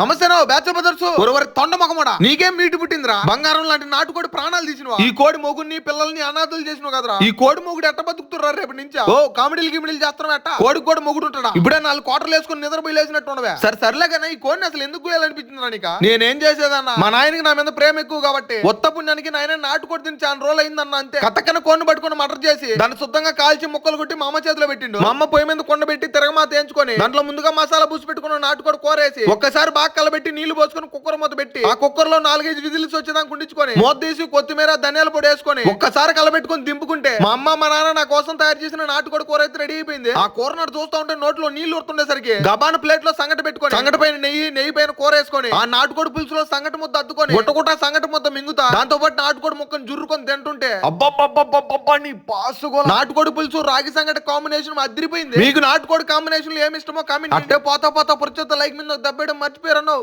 నమస్తే రావు batch brothers. ఒరవరి తొండ మొగమడా? నీకేం మీటు పుట్టిందిరా? బంగారం లాంటి నాటుకోడి ప్రాణాలు తీసినవా? ఈ కోడి మొగుడిని పిల్లల్ని అనాథులు చేసినావు కదరా? ఈ కోడి మొగుడు ఎట్ట బతుకుతురా రేపు నుంచి? ఓ కామెడీలు గిమిడీలు చేస్తాం ఎట్ట? కోడి కూడా మొగుడు ఉంటాడా ఇప్పుడే నాలుగు కోటలు వేసుకుని నిద్రపోయి లేచినట్టు ఉండవే. సరే సర్లే కానీ ఈ కోడిని అసలు ఎందుకు వేయాలనిపించిందిరా నీక? నేనేం చేసేదన్నా? మా నాయనకి నా మీద ప్రేమ ఎక్కువ కాబట్టి. ఉత్త పుణ్యానికి నాయన నాటుకోడి తిని చాలా రోజులు అయిందన్న అంతే. కథకన కోడిని పట్టుకుని మటర్ చేసి దాన్ని శుద్ధంగా కాల్చి ముక్కలు కొట్టి మా అమ్మ చేతిలో పెట్టిండు. మా అమ్మ పొయ్యి మీద కొండ పెట్టి తిరగమా తేంచుకొని దాంట్లో ముందుగా మసాలా పూసి పెట్టుకున్న నాటుకోడి కూరేసి ఒక్కసారి బాగా కలబెట్టి నీళ్ళు పోసుకొని కుక్కర్ మూత పెట్టి ఆ కుక్కర్లో నాలుగైదు విజిల్స్ వచ్చేదాకా కుండించుకొని మూత తీసి కొత్తిమీర ధనియాల పొడి వేసుకొని ఒక్కసారి కలబెట్టుకొని దింపుకుంటే మా అమ్మ మా నాన్న నా కోసం తయారు చేసిన నాటుకోడి కూర అయితే రెడీ అయిపోయింది. ఆ కూర నాడు చూస్తా ఉంటే నోట్లో నీళ్ళు ఉడుతుండేసరికి గబాన ప్లేట్లో సంగటి పెట్టుకొని సంగటి పైన నెయ్యి నెయ్యి పైన కూర వేసుకొని ఆ నాటుకోడి పులుసులో సంగటి ముద్ద అద్దుకొని గుట్టగుట్ట సంగటి ముద్ద మింగుతా దాంతో పాటు నాటుకోడి ముక్కను జుర్రుకొని తింటుంటే అబ్బబ్బబ్బబ్బబ్బబ్బా నీ నాటుకోడి పులుసు రాగి సంగటి కాంబినేషన్ అదిరిపోయింది. మీకు నాటుకోడి కాంబినేషన్ ఏమి ఇష్టమో కామెంట్ అంటే పోతా పోతా పురచేత లైక్ మీద దెబ్బేయడం మర్చిపోయారన్నావు?